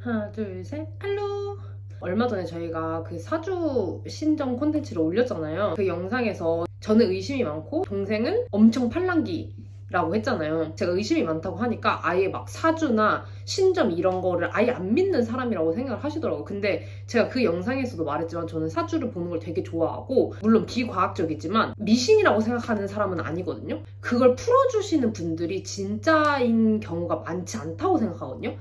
하나, 둘, 셋, 할로! 얼마 전에 저희가 그 사주 신정 콘텐츠를 올렸잖아요. 그 영상에서 저는 의심이 많고 동생은 엄청 팔랑기 라고 했잖아요. 제가 의심이 많다고 하니까 아예 막 사주나 신점 이런 거를 아예 안 믿는 사람이라고 생각을 하시더라고요. 근데 제가 그 영상에서도 말했지만 저는 사주를 보는 걸 되게 좋아하고 물론 비과학적이지만 미신이라고 생각하는 사람은 아니거든요. 그걸 풀어주시는 분들이 진짜인 경우가 많지 않다고 생각하거든요.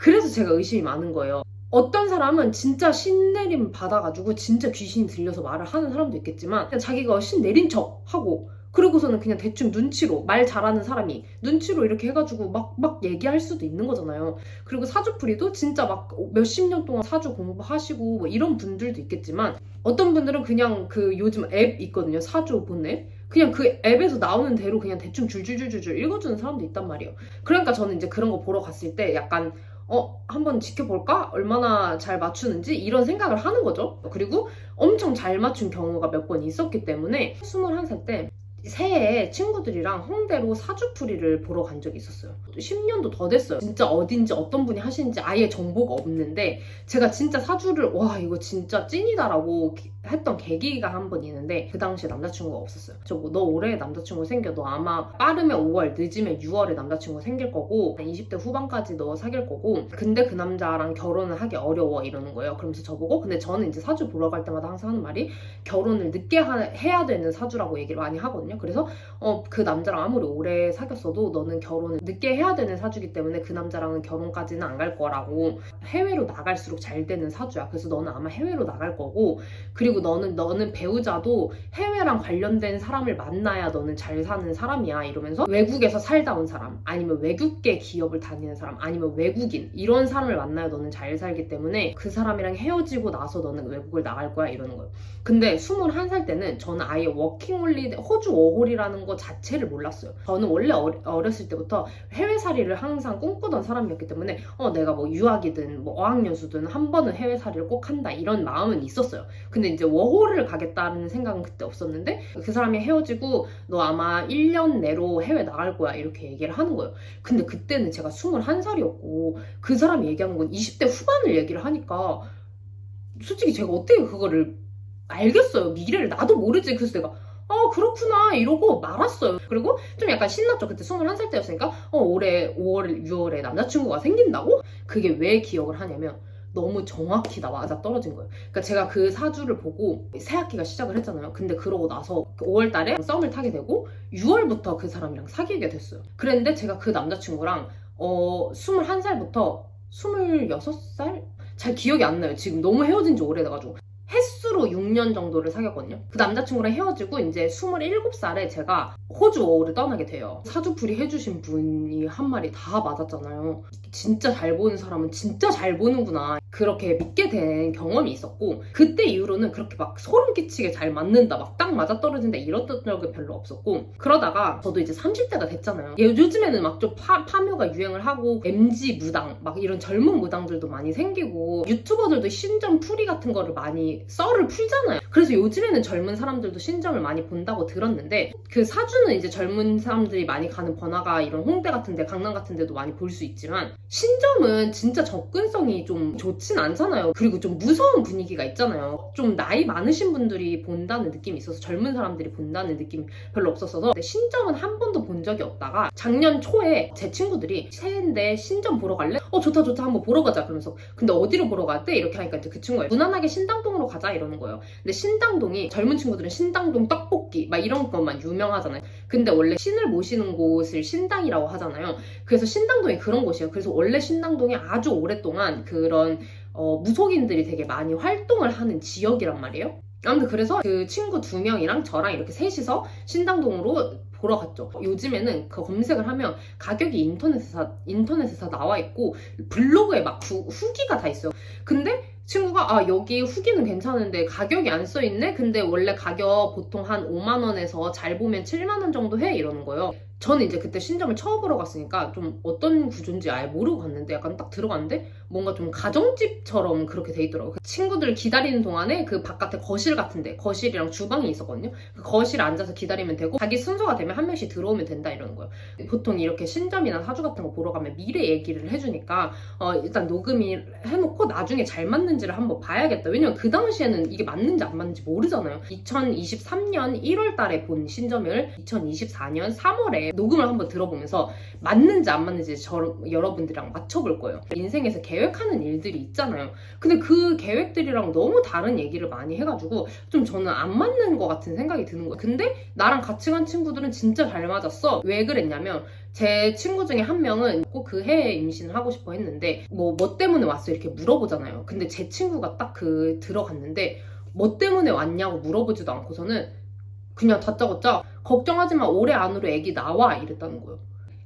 그래서 제가 의심이 많은 거예요. 어떤 사람은 진짜 신 내림 받아가지고 진짜 귀신이 들려서 말을 하는 사람도 있겠지만 그냥 자기가 신 내린 척 하고 그러고서는 그냥 대충 눈치로 말 잘하는 사람이 눈치로 이렇게 해가지고 막 막 얘기할 수도 있는 거잖아요. 그리고 사주풀이도 진짜 막 몇십 년 동안 사주 공부하시고 뭐 이런 분들도 있겠지만 어떤 분들은 그냥 그 요즘 앱 있거든요. 사주 본 앱. 그냥 그 앱에서 나오는 대로 그냥 대충 줄줄줄줄줄 읽어주는 사람도 있단 말이에요. 그러니까 저는 이제 그런 거 보러 갔을 때 약간 어, 한번 지켜볼까? 얼마나 잘 맞추는지 이런 생각을 하는 거죠. 그리고 엄청 잘 맞춘 경우가 몇 번 있었기 때문에 21살 때 새해에 친구들이랑 홍대로 사주풀이를 보러 간 적이 있었어요. 10년도 더 됐어요. 진짜 어딘지 어떤 분이 하시는지 아예 정보가 없는데 제가 진짜 사주를 와 이거 진짜 찐이다라고 기- 했던 계기가 한 번 있는데 그 당시에 남자친구가 없었어요. 저뭐너 올해 남자친구 생겨 너 아마 빠르면 5월 늦으면 6월에 남자친구 생길 거고 20대 후반까지 너 사귈 거고 근데 그 남자랑 결혼을 하기 어려워 이러는 거예요. 그러면서 저보고 근데 저는 이제 사주 보러 갈 때마다 항상 하는 말이 결혼을 늦게 하- 해야 되는 사주라고 얘기를 많이 하거든요. 그래서 어, 그 남자랑 아무리 오래 사귀었어도 너는 결혼을 늦게 해야 되는 사주기 때문에 그 남자랑은 결혼까지는 안 갈 거라고 해외로 나갈수록 잘 되는 사주야. 그래서 너는 아마 해외로 나갈 거고 그리고 너는 너는 배우자도 해외랑 관련된 사람을 만나야 너는 잘 사는 사람이야 이러면서 외국에서 살다 온 사람 아니면 외국계 기업을 다니는 사람 아니면 외국인 이런 사람을 만나야 너는 잘 살기 때문에 그 사람이랑 헤어지고 나서 너는 외국을 나갈 거야 이러는 거예요. 근데 21살 때는 저는 아예 워킹홀리 호주 워홀이라는 거 자체를 몰랐어요. 저는 원래 어, 어렸을 때부터 해외살이를 항상 꿈꾸던 사람이었기 때문에 어 내가 뭐 유학이든 뭐 어학연수든 한 번은 해외살이를 꼭 한다 이런 마음은 있었어요. 근데 이제 워홀을 가겠다는 생각은 그때 없었는데 그 사람이 헤어지고 너 아마 1년 내로 해외 나갈 거야 이렇게 얘기를 하는 거예요. 근데 그때는 제가 21살이었고 그 사람이 얘기하는 건 20대 후반을 얘기를 하니까 솔직히 제가 어떻게 그거를 알겠어요. 미래를 나도 모르지. 그래서 내가 아 그렇구나 이러고 말았어요. 그리고 좀 약간 신났죠. 그때 21살 때였으니까 어 올해 5월 6월에 남자친구가 생긴다고? 그게 왜 기억을 하냐면 너무 정확히 나 맞아 떨어진 거예요. 그러니까 제가 그 사주를 보고 새 학기가 시작을 했잖아요. 근데 그러고 나서 5월 달에 썸을 타게 되고 6월부터 그 사람이랑 사귀게 됐어요. 그랬는데 제가 그 남자친구랑 어 21살부터 26살? 잘 기억이 안 나요. 지금 너무 헤어진 지 오래돼가지고. 횟수로 6년 정도를 사귀었거든요. 그 남자친구랑 헤어지고 이제 27살에 제가 호주 어우를 떠나게 돼요. 사주풀이 해주신 분이 한 말이 다 맞았잖아요. 진짜 잘 보는 사람은 진짜 잘 보는구나. 그렇게 믿게 된 경험이 있었고 그때 이후로는 그렇게 막 소름 끼치게 잘 맞는다. 막 딱 맞아떨어진다 이랬던 적은 별로 없었고 그러다가 저도 이제 30대가 됐잖아요. 예, 요즘에는 막 좀 파묘가 유행을 하고 MG 무당 막 이런 젊은 무당들도 많이 생기고 유튜버들도 신점 풀이 같은 거를 많이 썰을 풀잖아요. 그래서 요즘에는 젊은 사람들도 신점을 많이 본다고 들었는데 그 사주는 이제 젊은 사람들이 많이 가는 번화가 이런 홍대 같은데 강남 같은데도 많이 볼 수 있지만 신점은 진짜 접근성이 좀 좋진 않잖아요. 그리고 좀 무서운 분위기가 있잖아요. 좀 나이 많으신 분들이 본다는 느낌이 있어서 젊은 사람들이 본다는 느낌이 별로 없었어서 신점은 한 번도 본 적이 없다가 작년 초에 제 친구들이 새해인데 신점 보러 갈래? 어 좋다 좋다 한번 보러 가자 그러면서 근데 어디로 보러 갈때 이렇게 하니까 이제 그 친구가 무난하게 신당동으로 가자 이러는 거예요. 근데 신당동이 젊은 친구들은 신당동 떡볶이 막 이런 것만 유명하잖아요. 근데 원래 신을 모시는 곳을 신당이라고 하잖아요. 그래서 신당동이 그런 곳이에요. 그래서 원래 신당동이 아주 오랫동안 그런 어, 무속인들이 되게 많이 활동을 하는 지역이란 말이에요. 아무튼 그래서 그 친구 두 명이랑 저랑 이렇게 셋이서 신당동으로 보러 갔죠. 요즘에는 그 검색을 하면 가격이 인터넷에서 인터넷에서 나와 있고 블로그에 막 후, 후기가 다 있어요. 근데 친구가 아 여기 후기는 괜찮은데 가격이 안 써 있네. 근데 원래 가격 보통 한 5만 원에서 잘 보면 7만 원 정도 해 이러는 거예요. 저는 이제 그때 신점을 처음 보러 갔으니까 좀 어떤 구조인지 아예 모르고 갔는데 약간 딱 들어갔는데 뭔가 좀 가정집처럼 그렇게 돼 있더라고요. 그 친구들 기다리는 동안에 그 바깥에 거실 같은데 거실이랑 주방이 있었거든요. 그 거실에 앉아서 기다리면 되고 자기 순서가 되면 한 명씩 들어오면 된다 이러는 거예요. 보통 이렇게 신점이나 사주 같은 거 보러 가면 미래 얘기를 해주니까 어, 일단 녹음이 해놓고 나중에 잘 맞는지를 한번 봐야겠다. 왜냐면 그 당시에는 이게 맞는지 안 맞는지 모르잖아요. 2023년 1월 달에 본 신점을 2024년 3월에 녹음을 한번 들어보면서 맞는지 안 맞는지 저 여러분들이랑 맞춰볼 거예요. 인생에서 계획하는 일들이 있잖아요. 근데 그 계획들이랑 너무 다른 얘기를 많이 해가지고 좀 저는 안 맞는 것 같은 생각이 드는 거예요. 근데 나랑 같이 간 친구들은 진짜 잘 맞았어. 왜 그랬냐면 제 친구 중에 한 명은 꼭 그 해에 임신을 하고 싶어 했는데 뭐 뭐 때문에 왔어 이렇게 물어보잖아요. 근데 제 친구가 딱 그 들어갔는데 뭐 때문에 왔냐고 물어보지도 않고서는 그냥 다짜고짜 걱정하지 마 올해 안으로 애기 나와 이랬다는 거예요.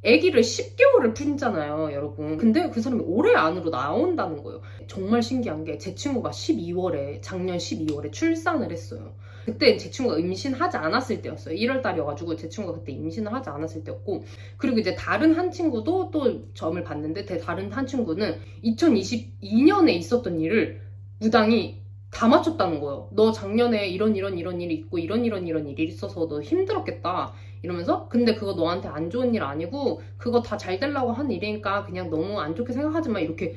애기를 10개월을 품잖아요, 여러분. 근데 그 사람이 올해 안으로 나온다는 거예요. 정말 신기한 게 제 친구가 12월에 작년 12월에 출산을 했어요. 그때 제 친구가 임신하지 않았을 때였어요. 1월 달이어가지고 제 친구가 그때 임신을 하지 않았을 때였고 그리고 이제 다른 한 친구도 또 점을 봤는데 대- 다른 한 친구는 2022년에 있었던 일을 무당이 다 맞췄다는 거예요. 너 작년에 이런 이런 이런 일이 있고 이런 이런 이런 일이 있어서 너 힘들었겠다. 이러면서 근데 그거 너한테 안 좋은 일 아니고 그거 다 잘 되려고 한 일이니까 그냥 너무 안 좋게 생각하지 마 이렇게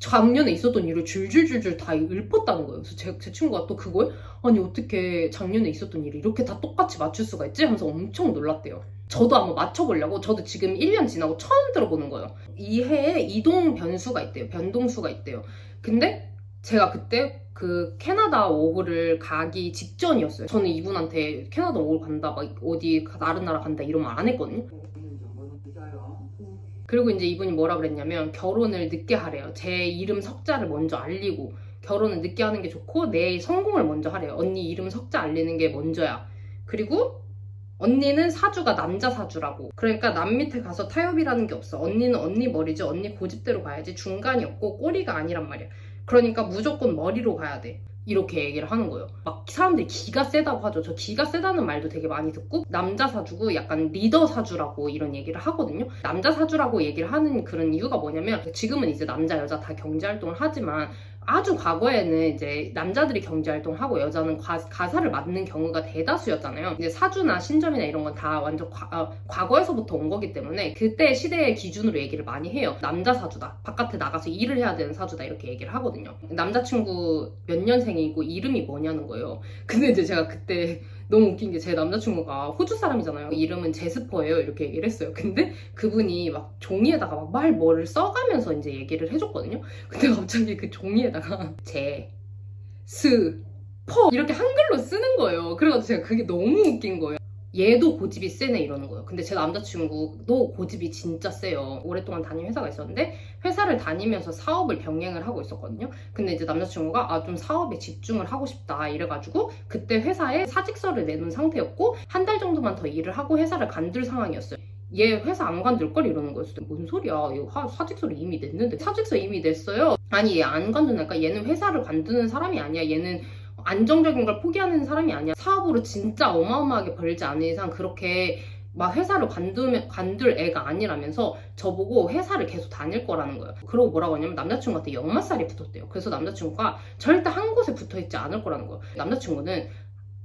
작년에 있었던 일을 줄줄줄줄 다 읊었다는 거예요. 그래서 제, 제 친구가 또 그걸 아니 어떻게 작년에 있었던 일을 이렇게 다 똑같이 맞출 수가 있지? 하면서 엄청 놀랐대요. 저도 한번 맞춰보려고 저도 지금 1년 지나고 처음 들어보는 거예요. 이 해에 이동 변수가 있대요. 변동수가 있대요. 근데 제가 그때 그 캐나다 워홀을 가기 직전이었어요. 저는 이분한테 캐나다 워홀 간다, 막 어디 다른 나라 간다 이런 말 안 했거든요. 그리고 이제 이분이 뭐라 그랬냐면 결혼을 늦게 하래요. 제 이름 석자를 먼저 알리고 결혼을 늦게 하는 게 좋고 내 성공을 먼저 하래요. 언니 이름 석자 알리는 게 먼저야. 그리고 언니는 사주가 남자 사주라고. 그러니까 남 밑에 가서 타협이라는 게 없어. 언니는 언니 머리지. 언니 고집대로 가야지. 중간이 없고 꼬리가 아니란 말이야. 그러니까 무조건 머리로 가야 돼. 이렇게 얘기를 하는 거예요. 막 사람들이 기가 세다고 하죠. 저 기가 세다는 말도 되게 많이 듣고 남자 사주고 약간 리더 사주라고 이런 얘기를 하거든요. 남자 사주라고 얘기를 하는 그런 이유가 뭐냐면 지금은 이제 남자 여자 다 경제 활동을 하지만 아주 과거에는 이제 남자들이 경제 활동을 하고 여자는 과, 가사를 맡는 경우가 대다수였잖아요. 이제 사주나 신점이나 이런 건 다 완전 과, 아, 과거에서부터 온 거기 때문에 그때 시대의 기준으로 얘기를 많이 해요. 남자 사주다. 바깥에 나가서 일을 해야 되는 사주다. 이렇게 얘기를 하거든요. 남자친구 몇 년생이고 이름이 뭐냐는 거예요. 근데 이제 제가 그때 너무 웃긴 게 제 남자친구가 호주 사람이잖아요. 이름은 제스퍼예요. 이렇게 얘기를 했어요. 근데 그분이 막 종이에다가 막 말 뭐를 써가면서 이제 얘기를 해줬거든요. 근데 갑자기 그 종이에다가 제, 스, 퍼 이렇게 한글로 쓰는 거예요. 그래가지고 제가 그게 너무 웃긴 거예요. 얘도 고집이 세네 이러는 거예요. 근데 제 남자친구도 고집이 진짜 세요. 오랫동안 다닌 회사가 있었는데 회사를 다니면서 사업을 병행을 하고 있었거든요. 근데 이제 남자친구가 아 좀 사업에 집중을 하고 싶다 이래가지고 그때 회사에 사직서를 내놓은 상태였고 한 달 정도만 더 일을 하고 회사를 간둘 상황이었어요. 얘 회사 안 간둘 걸 이러는 거였어. 뭔 소리야? 하- 사직서를 이미 냈는데 사직서 이미 냈어요. 아니 얘 안 간두니까 얘는 회사를 관두는 사람이 아니야. 얘는 안정적인 걸 포기하는 사람이 아니야. 사업으로 진짜 어마어마하게 벌지 않은 이상 그렇게 막 회사를 관두면, 관둘 애가 아니라면서 저보고 회사를 계속 다닐 거라는 거예요. 그러고 뭐라고 하냐면 남자친구한테 역마살이 붙었대요. 그래서 남자친구가 절대 한 곳에 붙어 있지 않을 거라는 거예요. 남자친구는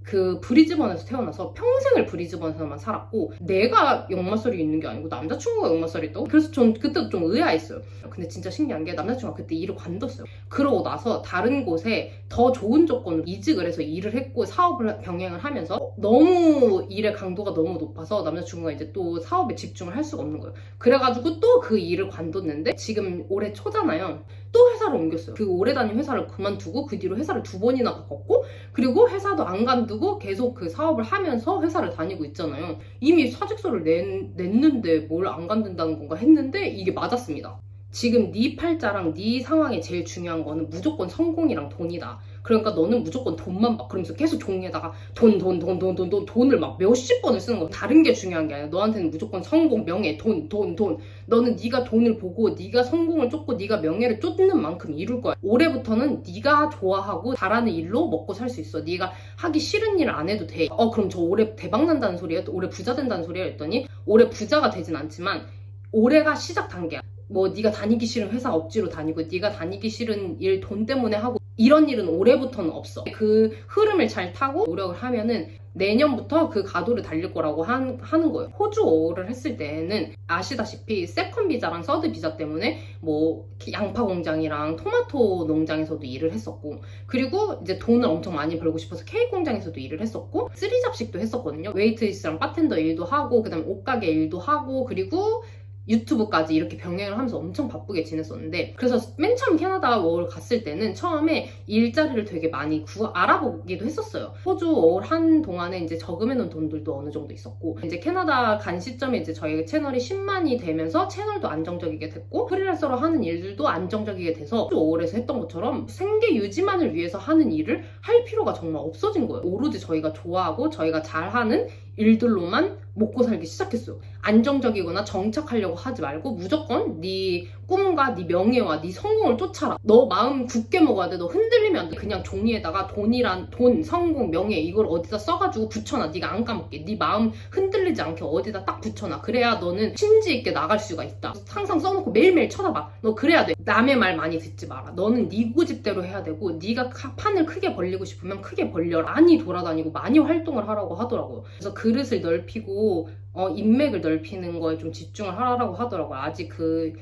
그 브리즈번에서 태어나서 평생을 브리즈번에서만 살았고 내가 역마살이 있는 게 아니고 남자친구가 역마살이 있다고? 그래서 전 그때도 좀 의아했어요. 근데 진짜 신기한 게 남자친구가 그때 일을 관뒀어요. 그러고 나서 다른 곳에 더 좋은 조건으로 이직을 해서 일을 했고 사업을 병행을 하면서 너무 일의 강도가 너무 높아서 남자친구가 이제 또 사업에 집중을 할 수가 없는 거예요. 그래가지고 또 그 일을 관뒀는데 지금 올해 초잖아요. 또 회사를 옮겼어요. 그 오래 다닌 회사를 그만두고 그 뒤로 회사를 두 번이나 바꿨고 그리고 회사도 안 간두고 계속 그 사업을 하면서 회사를 다니고 있잖아요. 이미 사직서를 낸, 냈는데 뭘 안 간둔다는 건가 했는데 이게 맞았습니다. 지금 네 팔자랑 네 상황에 제일 중요한 거는 무조건 성공이랑 돈이다. 그러니까 너는 무조건 돈만 봐. 그러면서 계속 종이에다가 돈, 돈, 돈, 돈, 돈, 돈, 돈을 막 몇십 번을 쓰는 거. 다른 게 중요한 게 아니라 너한테는 무조건 성공, 명예, 돈, 돈, 돈. 너는 네가 돈을 보고 네가 성공을 쫓고 네가 명예를 쫓는 만큼 이룰 거야. 올해부터는 네가 좋아하고 잘하는 일로 먹고 살 수 있어. 네가 하기 싫은 일을 안 해도 돼. 어 그럼 저 올해 대박 난다는 소리야? 올해 부자 된다는 소리야? 했더니 올해 부자가 되진 않지만 올해가 시작 단계야. 뭐 네가 다니기 싫은 회사 억지로 다니고 네가 다니기 싫은 일 돈 때문에 하고 이런 일은 올해부터는 없어. 그 흐름을 잘 타고 노력을 하면은 내년부터 그 가도를 달릴 거라고 한- 하는 거예요. 호주 어를 했을 때는 아시다시피 세컨 비자랑 서드 비자 때문에 뭐 양파 공장이랑 토마토 농장에서도 일을 했었고 그리고 이제 돈을 엄청 많이 벌고 싶어서 케이크 공장에서도 일을 했었고 쓰리 잡식도 했었거든요. 웨이트리스랑 바텐더 일도 하고 그다음에 옷가게 일도 하고 그리고 유튜브까지 이렇게 병행을 하면서 엄청 바쁘게 지냈었는데 그래서 맨 처음 캐나다 월 갔을 때는 처음에 일자리를 되게 많이 구 알아보기도 했었어요. 호주 월한 동안에 이제 저금해놓은 돈들도 어느 정도 있었고 이제 캐나다 간 시점에 이제 저희 채널이 10만이 되면서 채널도 안정적이게 됐고 프리랜서로 하는 일들도 안정적이게 돼서 호주 월에서 했던 것처럼 생계 유지만을 위해서 하는 일을 할 필요가 정말 없어진 거예요. 오로지 저희가 좋아하고 저희가 잘하는 일들로만 먹고 살기 시작했어요. 안정적이거나 정착하려고 하지 말고 무조건 네 꿈과 네 명예와 네 성공을 쫓아라. 너 마음 굳게 먹어야 돼. 너 흔들리면 안 돼. 그냥 종이에다가 돈이란 돈, 성공, 명예 이걸 어디다 써가지고 붙여놔. 네가 안 까먹게. 네 마음 흔들리지 않게 어디다 딱 붙여놔. 그래야 너는 신지 있게 나갈 수가 있다. 항상 써놓고 매일매일 쳐다봐. 너 그래야 돼. 남의 말 많이 듣지 마라. 너는 네 고집대로 해야 되고 네가 카- 판을 크게 벌리고 싶으면 크게 벌려라. 많이 돌아다니고 많이 활동을 하라고 하더라고요. 그래서 그릇을 넓히고 어, 인맥을 넓히는 거에 좀 집중을 하라고 하더라고요. 아직 그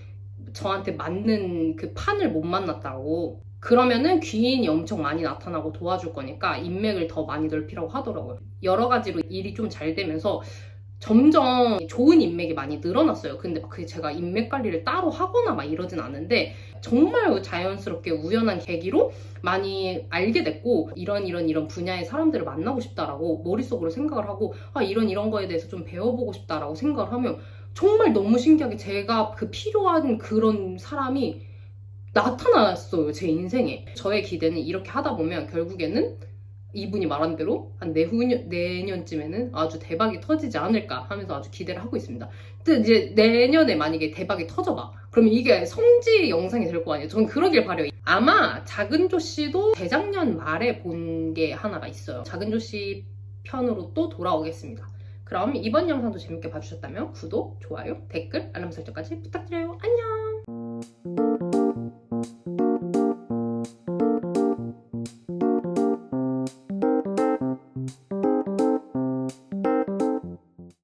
저한테 맞는 그 판을 못 만났다고. 그러면은 귀인이 엄청 많이 나타나고 도와줄 거니까 인맥을 더 많이 넓히라고 하더라고요. 여러 가지로 일이 좀 잘 되면서 점점 좋은 인맥이 많이 늘어났어요. 근데 막 그게 제가 인맥 관리를 따로 하거나 막 이러진 않는데 정말 자연스럽게 우연한 계기로 많이 알게 됐고 이런 이런 이런 분야의 사람들을 만나고 싶다라고 머릿속으로 생각을 하고 아 이런 이런 거에 대해서 좀 배워보고 싶다라고 생각을 하면 정말 너무 신기하게 제가 그 필요한 그런 사람이 나타났어요 제 인생에 저의 기대는 이렇게 하다 보면 결국에는 이분이 말한 대로 한 내후년 내년쯤에는 아주 대박이 터지지 않을까 하면서 아주 기대를 하고 있습니다. 근데 이제 내년에 만약에 대박이 터져봐. 그러면 이게 성지 영상이 될 거 아니에요. 저는 그러길 바래요. 아마 작은 조 씨도 재작년 말에 본 게 하나가 있어요. 작은 조 씨 편으로 또 돌아오겠습니다. 그럼 이번 영상도 재밌게 봐주셨다면 구독, 좋아요, 댓글, 알람 설정까지 부탁드려요. 안녕!